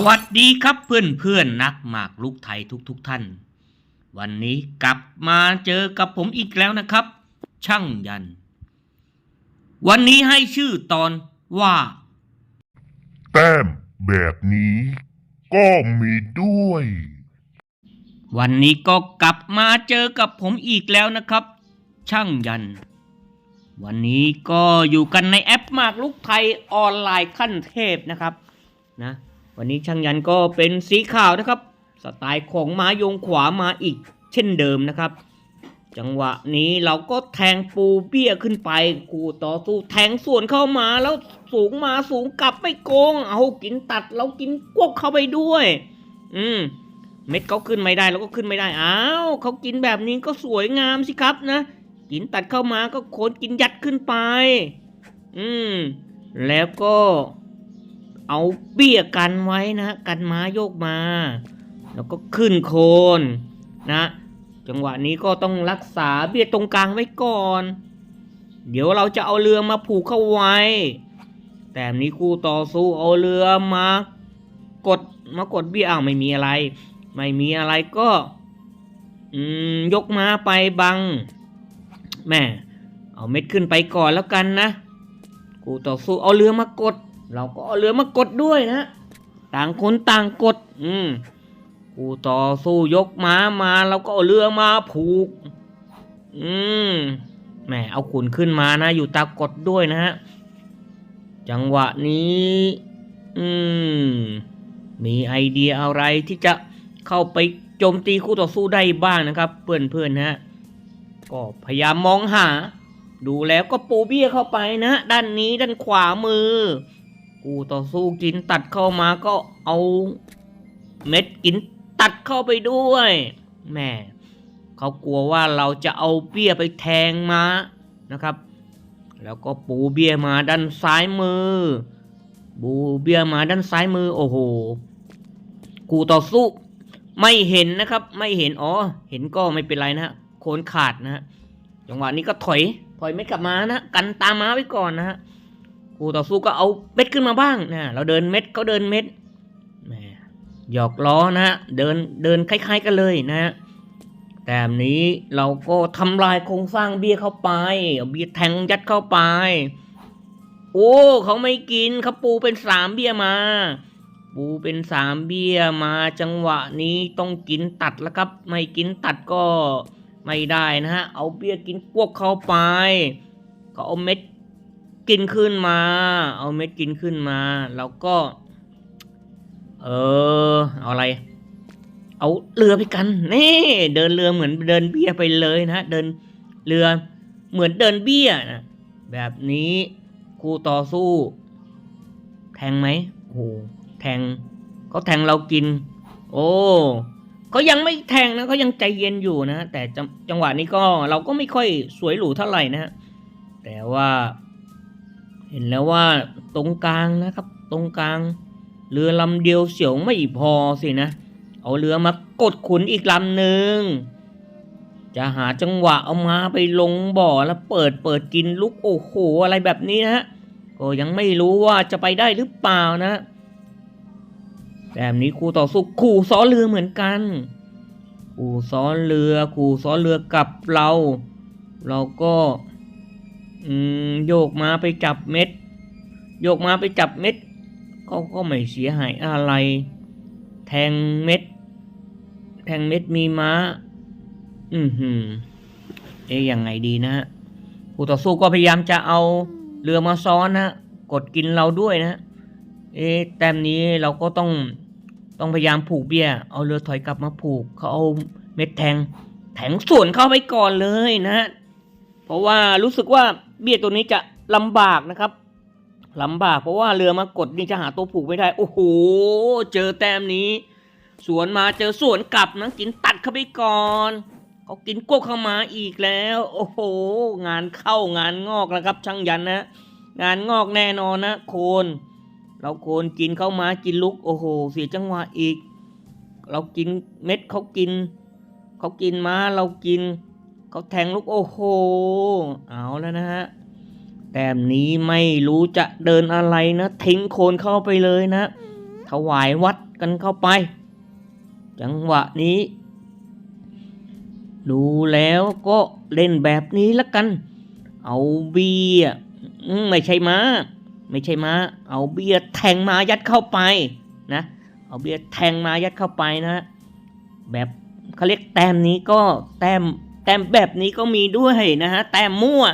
สวัสดีครับเพื่อนเพื่อนๆนักหมากลูกไทยทุกทุกๆท่าน วันนี้กลับมาเจอกับผมอีกแล้วนะครับ ช่างยัน วันนี้ให้ชื่อตอนว่า แต้มแบบนี้ก็มีด้วย วันนี้ก็กลับมาเจอกับผมอีกแล้วนะครับ ช่างยัน วันนี้ก็อยู่กันในแอปหมากลูกไทยออนไลน์ขั้นเทพนะครับ นะ วันนี้ช่างยันก็เป็นสีขาวนะครับ สไตล์ของม้ายงขวามาอีกเช่นเดิมนะครับ จังหวะนี้เราก็แทงปูเบี้ยขึ้นไปคู่ต่อสู้แทงส่วนเข้ามาแล้วสูงมาสูงกลับไม่โกง เอากินตัดเรากินกวกเข้าไปด้วย อืมเม็ดเขาขึ้นไม่ได้เราก็ขึ้นไม่ได้อ้าวเขากินแบบนี้ก็สวยงามสิครับนะ กินตัดเข้ามาก็โคนกินยัดขึ้นไป อืม แล้วก็ เอาเบี้ยกันไว้นะกันม้าโยกมา แล้วก็ขึ้นโคนนะ จังหวะนี้ก็ต้องรักษาเบี้ยตรงกลางไว้ก่อน เดี๋ยวเราจะเอาเรือมาผูกเข้าไว้ แต่นี้คู่ต่อสู้เอาเรือมากดมากดเบี้ยอ้าวไม่มีอะไร ไม่มีอะไรก็ยกม้าไปบังแม่เอาเม็ดขึ้นไปก่อนแล้วกันนะ กูต่อสู้เอาเรือมากด เราก็เอาเรือมากดด้วยนะ ต่างคนต่างกด อืมกูต่อสู้ยกม้ามาเราก็เอาเรือมาผูก อืมแหมเอาขุนขึ้นมานะ อยู่ตากดด้วยนะฮะ จังหวะนี้ อืม มีไอเดียอะไรที่จะเข้าไปโจมตีคู่ต่อสู้ได้บ้างนะครับ เพื่อนๆนะฮะก็พยายามมองหา ดูแล้วก็ปูเบี้ยเข้าไปนะ ด้านนี้ด้านขวามือ คู่ต่อสู้กินตัดเข้ามาก็เอาเม็ดกินตัดเข้าไปด้วยแม่เขากลัวว่าเราจะเอาเบี้ยไปแทงมานะครับ แล้วก็ปูเบี้ยมาด้านซ้ายมือบูเบี้ยมาด้านซ้ายมือโอ้โหกูต่อสู้ไม่เห็นนะครับ ไม่เห็นอ๋อเห็นก็ไม่เป็นไรนะฮะโคนขาดนะฮะจังหวะนี้ก็ถอยถอยเม็ดกลับมานะกันตามม้าไว้ก่อนนะฮะ กูต่อสู้ก็เอาเม็ดขึ้นมาบ้างนะเราเดินเม็ดเขาเดินเม็ดแหมหยอกล้อนะเดินเดินคล้าย ๆกันเลยนะแต่นี้เราก็ทำลายโครงสร้างเบี้ยเข้าไปเอาเบี้ยแทงยัดเข้าไป โอ้เขาไม่กินเขาปูเป็นสามเบี้ยมา ปูเป็นสามเบี้ยมาจังหวะนี้ต้องกินตัดแล้วครับ ไม่กินตัดก็ไม่ได้นะฮะเอาเบี้ยกินพวกเข้าไปก็เอาเม็ด กินขึ้นมา เอาเม็ดกินขึ้นมา แล้วก็ เออ เอาอะไร เอาเรือไปกัน นี่ เดินเรือเหมือนเดินเบี้ยไปเลยนะ เดินเรือเหมือนเดินเบี้ยนะ แบบนี้คู่ต่อสู้ แทงไหมโอ้แทงเขาแทงเรากิน โอ้เขายังไม่แทงนะเขายังใจเย็นอยู่นะ แต่จังจังหวะนี้ก็เราก็ไม่ค่อยสวยหรูเท่าไหร่นะ แต่ว่า เห็นแล้วว่าตรงกลางนะครับ ตรงกลาง เรือลำเดียวเสียวไม่พอสินะ เอาเรือมากดขุนอีกลำหนึ่งจะหาจังหวะเอามาไปลงบ่อแล้วเปิดเปิดกินลูกโอ้โหอะไรแบบนี้นะฮะก็ยังไม่รู้ว่าจะไปได้หรือเปล่านะแบบนี้ครูต่อสู้ขู่ซ้อนเรือเหมือนกันขู่ซ้อนเรือขู่ซ้อนเรือกับเรา เราก็ อืมโยกมาไปจับเม็ด โยกมาไปจับเม็ดก็ก็ไม่เสียหายอะไร แทงเม็ด แทงเม็ดมีม้า อือหือ เอ๊ยยังไงดีนะฮะคู่ต่อสู้ก็พยายามจะเอาเรือมาซ้อนนะกดกินเราด้วยนะ เอ๊แต้มนี้เราก็ต้องต้องพยายามผูกเบี้ย เอาเรือถอยกลับมาผูกเขาเอาเม็ดแทงแทงส่วนเข้าไปก่อนเลยนะ เพราะว่ารู้สึกว่าเบี้ยตัวนี้จะลำบากนะครับลำบากเพราะว่าเรือมากดนี่จะหาตัวผูกไม่ได้ โอ้โห เจอแต้มนี้ สวนมาเจอสวนกลับนะกินตัดเข้าไปก่อนเขากินกวกเข้ามาอีกแล้ว โอ้โห งานเข้างานงอกแล้วครับ ช่างยันนะ งานงอกแน่นอนนะ โคน เราโคนกินเข้ามากินลุก โอ้โห เสียจังหวะอีก เรากินเม็ดเขากินเขากินมาเรากิน เขาแทงลูกโอ้โห เอาแล้วนะฮะ แต้มนี้ไม่รู้จะเดินอะไรนะ ทิ้งโคนเข้าไปเลยนะ ถวายวัดกันเข้าไป จังหวะนี้ ดูแล้วก็เล่นแบบนี้ละกัน เอาเบียไม่ใช่ม้า ไม่ใช่ม้า เอาเบียแทงมายัดเข้าไปนะ เอาเบียแทงมายัดเข้าไปนะ แบบเขาเรียกแต้มนี้ก็แต้ม ต้มแบบนี้ก็มีด้วยนะฮะแต้มมั่ว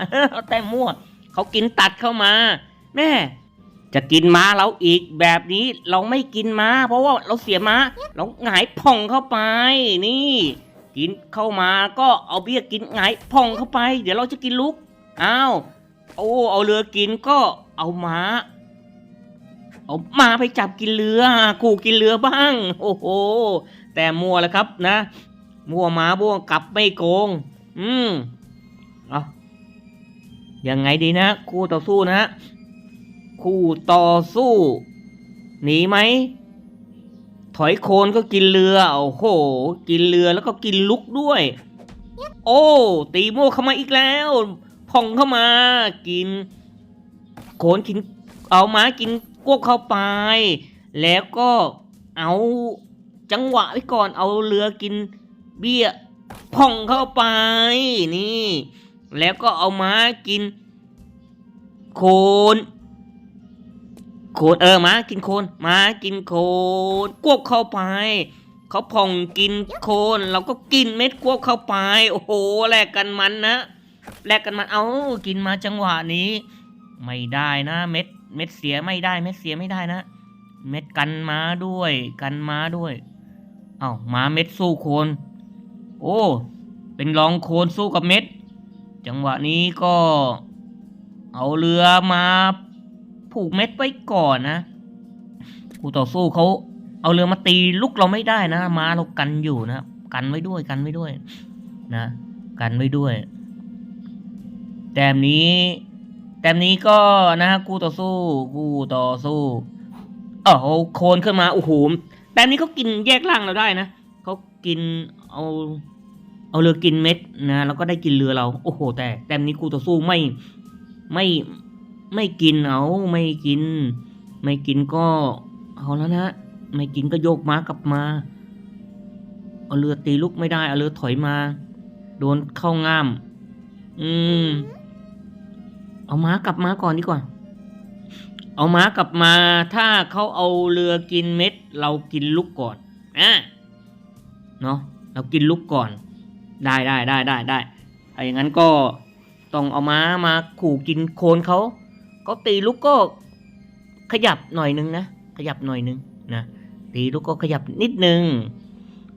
แต้มมั่วเขากินตัดเข้ามา แม่จะกินม้าเราอีกแบบนี้เราไม่กินม้า เพราะว่าเราเสียม้า เราหงายพ่องเข้าไป นี่ กินเข้ามาก็เอาเบี้ยกินหงายพ่องเข้าไป เดี๋ยวเราจะกินลุกอ้าวโอ้เอาเรือกินก็เอาม้า เอามาไปจับกินเรือกูกินเรือบ้าง โอ้โหแต่มัวแล้วครับนะ มัวม้าบ้วงกลับไม่โกง อืมเอายังไงดีนะคู่ต่อสู้นะคู่ต่อสู้ หนีไหม ถอยโคนก็กินเรือ โอ้โห กินเรือแล้วก็กินลุกด้วย โอ้ ตีโม่เข้ามาอีกแล้ว พองเข้ามา กินโขนกิน เอาม้ากินกวกเข้าไป แล้วก็เอาจังหวะไว้ก่อน เอาเรือกิน เบี้ยพองเข้าไปนี่ แล้วก็เอาม้ากิน โคนโคนเออม้ากินโคนม้ากินโคนกวบเข้าไปเขาพองกินโคน เราก็กินเม็ดกวบเข้าไป โอ้โหแลกกันมันนะแลกกันมันเอากินมาจังหวะนี้ ไม่ได้นะเม็ดเม็ดเสียไม่ได้ เม็ดเสียไม่ได้นะ เม็ดกันม้าด้วย กันม้าด้วย เอา้าม้าเม็ดสู้โคน โอ้ เป็นรองโคนสู้กับเม็ด จังหวะนี้ก็ เอาเรือมาผูกเม็ดไว้ก่อนนะคู่ต่อสู้เขาเอาเรือมาตีลูกเราไม่ได้นะมาเรากันอยู่นะกันไว้ด้วยกันไว้ด้วยนะ กันไว้ด้วย แต้มนี้แต้มนี้ก็นะคู่ต่อสู้คู่ต่อสู้เออโคนขึ้นมาโอ้โหแต้มนี้เขากินแยกล่างเราได้นะเขากิน เอาเอาเรือกินเม็ดนะแล้วก็ได้กินเรือเรา โอ้โห แต่แต้มนี้คู่ต่อสู้ไม่ไม่ไม่กินเอาไม่กิน ไม่กินก็เอาแล้วนะไม่กินก็โยกม้ากลับมา เอาเรือตีลุกไม่ได้ เอาเรือถอยมา โดนเข้าง่าม อืม เอาม้ากลับมาก่อนดีกว่า เอาม้ากลับมา ถ้าเขาเอาเรือกินเม็ด เรากินลุกก่อนอะเนาะ เรากินลุกก่อน ได้ได้ได้ได้ได้ถ้าอย่างนั้นก็ต้องเอาม้ามาขู่กินโคนเขาก็ตีลูกก็ขยับหน่อยนึงนะ ขยับหน่อยนึงนะตีลูกก็ขยับนิดนึง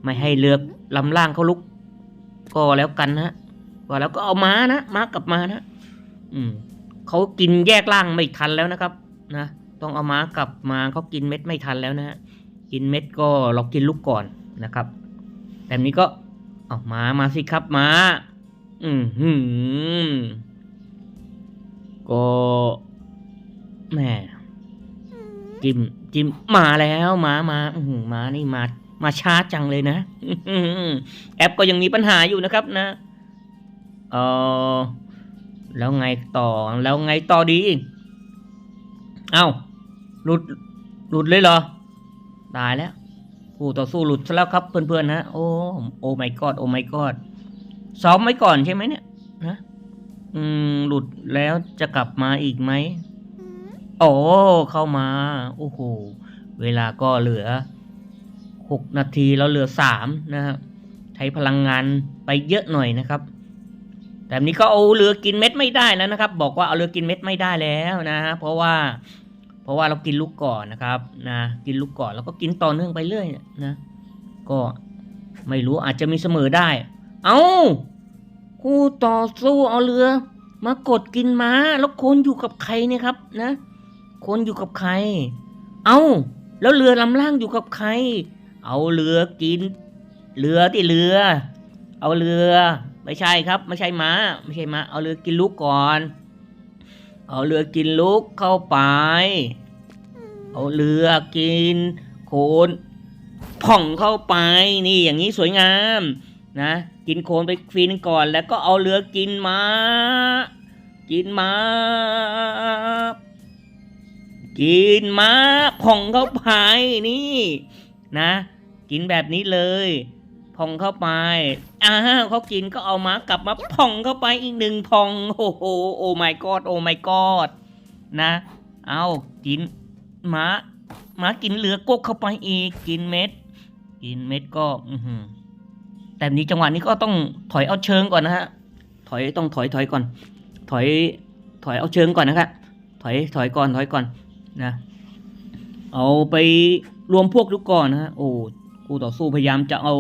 ไม่ให้เรือลำล่างเขาลุก ก็แล้วกันนะก็แล้วก็เอาม้านะม้ากลับมานะ อืมเขากินแยกล่างไม่ทันแล้วนะครับ นะต้องเอาม้ากลับมาเขากินเม็ดไม่ทันแล้วนะฮะกินเม็ดก็เรากินลูกก่อนนะครับ แต่นี้ก็เอามามาสิครับมาอืมหืมก็แหม่จิมจิมมาแล้วมามาอือหือมานี่มามาช้าจังเลยนะอื้อหือแอปก็ยังมีปัญหาอยู่นะครับนะเออแล้วไงต่อแล้วไงต่อดี เอ้าหลุดหลุดเลยเหรอ ตายแล้ว คู่ต่อสู้หลุดซะแล้วครับเพื่อนๆนะโอ้โอ้ไม่กอดโอ้ไม่กอดซ้อมไว้ก่อนใช่ไหมเนี่ยนะอืมหลุดแล้วจะกลับมาอีกไหมโอ้เข้ามา โอ้โหเวลาก็เหลือหกนาทีแล้วเหลือสามนะครับใช้พลังงานไปเยอะหน่อยนะครับ แต่นี้ก็เอาเรือกินเม็ดไม่ได้แล้วนะครับ บอกว่าเอาเรือกินเม็ดไม่ได้แล้วนะฮะเพราะว่า เพราะว่าเรากินลูกก่อนนะครับนะกินลูกก่อนแล้วก็กินต่อเนื่องไปเรื่อยนะก็ไม่รู้อาจจะมีเสมอได้ เอาคู่ต่อสู้เอาเรือ มากดกินม้าแล้วคนอยู่กับใครเนี่ยครับนะคนอยู่กับใคร เอาแล้วเรือลำล่างอยู่กับใคร เอาเรือกิน เรือที่เรือ เอาเรือ ไม่ใช่ครับ ไม่ใช่ม้า ไม่ใช่ม้า เอาเรือกินลูกก่อน เอาเรือกินลูกเข้าไป เอาเรือกินโคนผ่องเข้าไปนี่อย่างนี้สวยงามนะกินโคนไปฟีนก่อนแล้วก็เอาเรือกินมา กินมากินมาผ่องเข้าไปนี่นะ กินแบบนี้เลยพองเข้าไป อ้าวเขากินก็เอาม้ากลับมาพองเข้าไปอีกหนึ่งพอง โอ้โห โอ้ my god โอ้ my god นะ เอากินม้าม้ากินเหลือกกเข้าไปอีก กินเม็ด กินเม็ดก็ อือแต่นี้จังหวะนี้ก็ต้องถอยเอาเชิงก่อนนะฮะ ถอยต้องถอยถอยก่อน ถอย ถอยเอาเชิงก่อนนะครับถอยถอยก่อนถอยก่อนนะ เอาไปรวมพวกดูก่อนนะฮะ โอ้คู่ต่อสู้พยายามจะเอา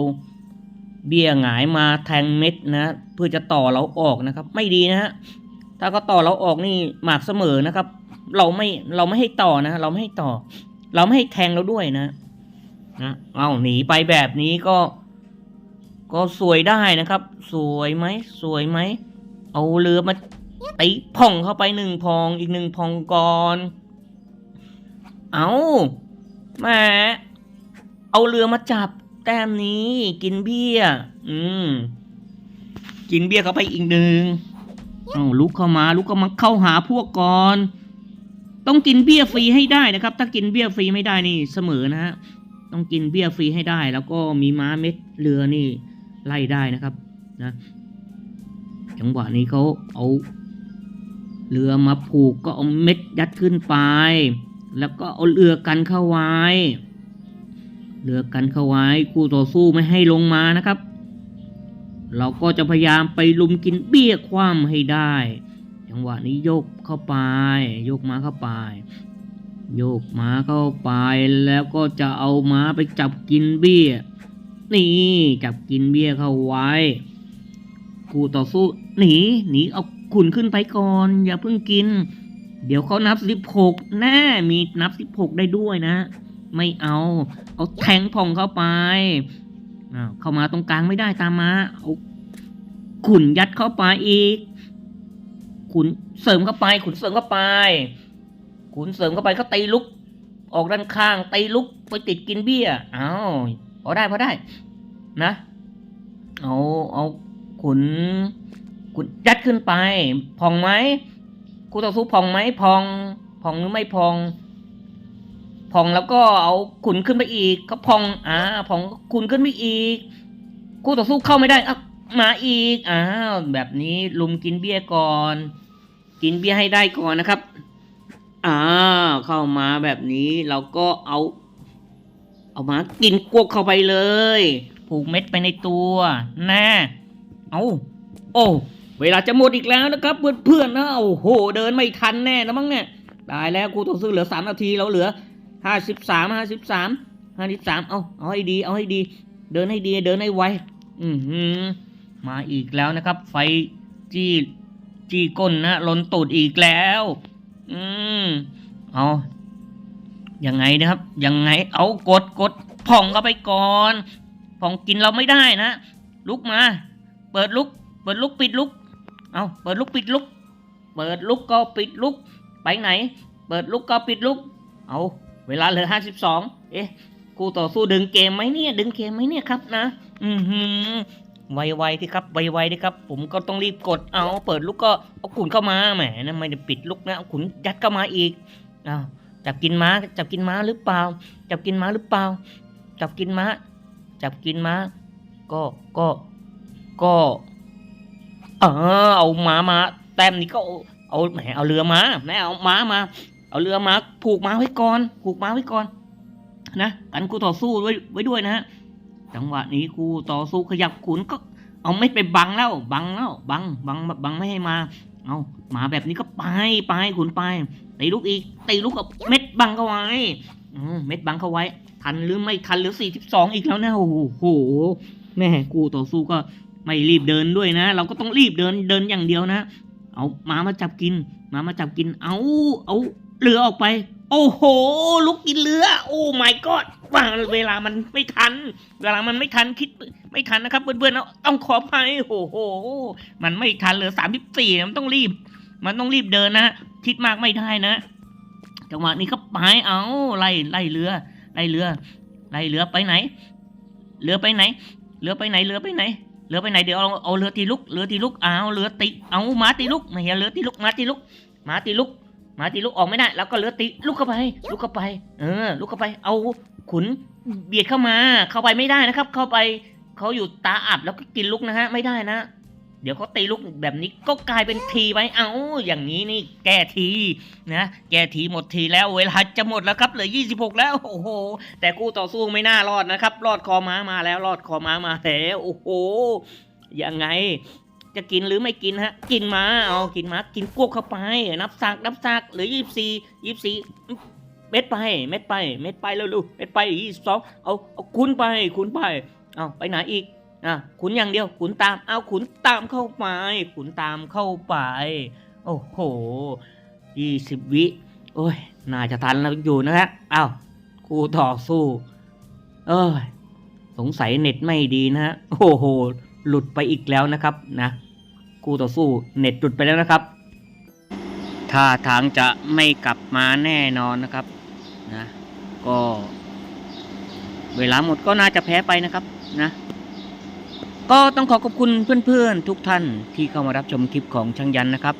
เบี้ยหงายมาแทงเม็ดนะ เพื่อจะต่อเราออกนะครับ ไม่ดีนะฮะถ้าก็ต่อเราออกนี่หมากเสมอนะครับ เราไม่เราไม่ให้ต่อนะ เราไม่ให้ต่อ เราไม่ให้แทงเราด้วยนะนะเอาหนีไปแบบนี้ก็ ก็สวยได้นะครับ สวยไหมสวยไหมเอาเรือมาตีพ่องเข้าไปหนึ่งพองอีกหนึ่งพองก่อนเอาแหมเอาเรือมาจับ แต้มนี้ กินเบี้ย อืม กินเบี้ยเข้าไปอีกหนึ่งเอาลุกเข้ามา ลุกเข้ามาเข้าหาพวกก่อน ต้องกินเบี้ยฟรีให้ได้นะครับ ถ้ากินเบี้ยฟรีไม่ได้นี่เสมอนะฮะ ต้องกินเบี้ยฟรีให้ได้ แล้วก็มีม้าเม็ดเรือนี่ ไล่ได้นะครับ นะ จังหวะนี้เขาเอาเรือมาผูกก็เอาเม็ดยัดขึ้นไป แล้วก็เอาเรือกันเข้าไว้ เรือกันเข้าไว้คู่ต่อสู้ไม่ให้ลงมานะครับ เราก็จะพยายามไปลุมกินเบี้ยคว่ำให้ได้ จังหวะนี้โยกเข้าไป โยกม้าเข้าไป โยกม้าเข้าไปแล้วก็จะเอาม้าไปจับกินเบี้ย นี่จับกินเบี้ยเข้าไว้คู่ต่อสู้หนีหนีเอาขุนขึ้นไปก่อน อย่าเพิ่งกิน เดี๋ยวเขานับสิบหกแน่มีนับสิบหกได้ด้วยนะ ไม่เอา เอาแทงผ่องเข้าไปอ้าวเข้ามาตรงกลางไม่ได้ตามมาเอาขุนยัดเข้าไปอีก ขุนเสริมเข้าไป ขุนเสริมเข้าไป ขุนเสริมเข้าไปเขาตีลุก ออกด้านข้างตีลุกไปติดกินเบี้ยอ้าวพอได้พอได้ นะเอาเอาขุนขุนยัดขึ้นไป พองไหมคู่ต่อสู้พองไหมพอง พองหรือไม่พองพ องแล้วก็เอาขุนขึ้นไปอีกก็พองอ่าพองขุนขึ้นไปอีกคู่ต่อสู้เข้าไม่ได้อะมาอีกอ้าวแบบนี้ลุมกินเบี้ยก่อน กินเบี้ยให้ได้ก่อนนะครับอ่าเข้ามาแบบนี้เราก็เอา เอามากินกวกเข้าไปเลย ผูกเม็ดไปในตัวแน่เอาโอ้เวลาจะหมดอีกแล้วนะครับ เพื่อนๆนะโอ้โห เดินไม่ทันแน่นะมั้งเนี่ยตายแล้วครูต้องซื้เหลือสามนาทีเราเหลือ ห้าสิบสามห้าสิบสามห้าสิบสามเอาเอาให้ดีเอาให้ดี เดินให้ดีเดินให้ไวอือหือมาอีกแล้วนะครับ ไฟจี้จี้ก้นนะลนตูดอีกแล้ว อืมเอายังไงนะครับ ยังไงเอากดกดผ่องเข้าไปก่อนผ่องกินเราไม่ได้นะ ลุกมา เปิดลุก เปิดลุกปิดลุก เอาเปิดลุกปิดลุก เปิดลุกก็ปิดลุก ไปไหน เปิดลุกก็ปิดลุก เอา เวลาเหลือห้าสิบสองเอ๊ะกูต่อสู้ดึงเกมไหมเนี่ยดึงเกมไหมเนี่ยครับนะ อือหือไวๆที่ครับไวๆที่ครับ ผมก็ต้องรีบกดเอาเปิดลุกก็เอาขุนเข้ามาแหมนะไม่ได้ปิดลุกนะเอาขุนยัดเข้ามาอีกอ้าวจับกินม้าจับกินม้าหรือเปล่า จับกินม้าหรือเปล่า จับกินม้า จับกินม้า ก็ก็ก็เออเอาม้ามาแต้มนี้ก็เอาแหมเอาเรือมาแม่เอาม้ามา เอาเรือมาผูกม้าไว้ก่อน ผูกม้าไว้ก่อน นะกันกูต่อสู้ไว้ไว้ด้วยนะฮะจังหวะนี้กูต่อสู้ขยับขุนก็ เอาไม่ไปบังแล้ว บังแล้วบังบังบังไม่ให้มา เอามาแบบนี้ก็ไปไปขุนไปตีลูกอีกตีลูกกับเม็ดบังเข้าไว้เม็ดบังเข้าไว้ ทันหรือไม่ทันหรือสี่สิบสองอีกแล้วนะโอ้โหแม่กูต่อสู้ก็ไม่รีบเดินด้วยนะ เราก็ต้องรีบเดินเดินอย่างเดียวนะ เอามามาจับกิน มามาจับกิน เอาเอา เรือออกไป โอ้โห ลุกกินเรือ โอ้ my god ว่าเวลามันไม่ทัน เวลามันไม่ทันคิดไม่ทันนะครับเพื่อนๆเอาต้องขออภัยโอ้โห มันไม่ทันเหลือสามสิบสี่มันต้องรีบ มันต้องรีบเดินนะคิดมากไม่ได้นะ จังหวะนี้ก็ไปเอาไล่ไล่เรือไล่เรือไล่เรือไปไหน เรือไปไหน เรือไปไหนเรือไปไหนเรือไปไหนเดี๋ยวเอาเอาเรือตีลุกเรือตีลุกเอาเรือตีเอามาตีลุกไม่ใช่เรือตีลุกมาตีลุกมาตีลุก มาตีลูกออกไม่ได้แล้วก็เหลือตีลูกเข้าไป ลูกเข้าไป เออ ลูกเข้าไป เอาขุนเบียดเข้ามา เข้าไปไม่ได้นะครับ เข้าไปเขาอยู่ตาอับแล้วก็กินลูกนะฮะไม่ได้นะ เดี๋ยวเขาตีลูกแบบนี้ก็กลายเป็นทีไปเอาอย่างนี้นี่แก้ทีนะแก้ทีหมดทีแล้วเวลาจะหมดแล้วครับเหลือ 26 แล้วโอ้โห แต่คู่ต่อสู้ไม่น่ารอดนะครับ รอดคอม้ามาแล้วรอดคอม้ามาแล้วโอ้โหยังไง จะกินหรือไม่กินฮะ กินมาเอากินมากินกวกเข้าไป นับซากนับซากหลือยี่สี่ยี่สี่เม็ดไปเม็ดไปเม็ดไปแล้วลูกเม็ดไปยี่สิบสองเอาเอาคุณไปคุณไปเอาไปไหนอีกอะขุนอย่างเดียวขุนตามเอาขุนตามเข้าไปขุนตามเข้าไป โอ้โหยี่สิบวิโอ้ยน่าจะทันแล้วอยู่นะฮะอ้าวคู่ต่อสู้ เอ้ยสงสัยเน็ตไม่ดีนะฮะโอ้โห หลุดไปอีกแล้วนะครับนะ คู่ต่อสู้เน็ตหลุดไปแล้วนะครับท่าทางจะไม่กลับมาแน่นอนนะครับนะก็ เวลาหมดก็น่าจะแพ้ไปนะครับนะก็ต้องขอขอบคุณเพื่อนๆ ทุกท่านที่เข้ามารับชมคลิปของช่างยันนะครับ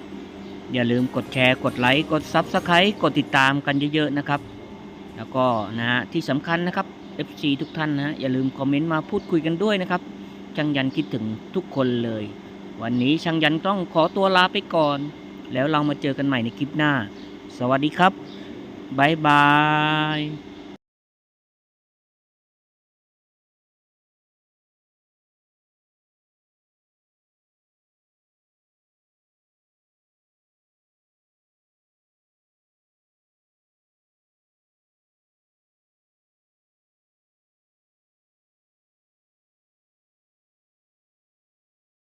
อย่าลืมกดแชร์กดไลค์กด Subscribe กดติดตามกันเยอะๆนะครับ แล้วก็นะฮะที่สำคัญนะครับ FC ทุกท่านนะฮะอย่าลืมคอมเมนต์มาพูดคุยกันด้วยนะครับช่างยันคิดถึงทุกคนเลย วันนี้ช่างยันต้องขอตัวลาไปก่อน แล้วเรามาเจอกันใหม่ในคลิปหน้า สวัสดีครับ บ๊ายบาย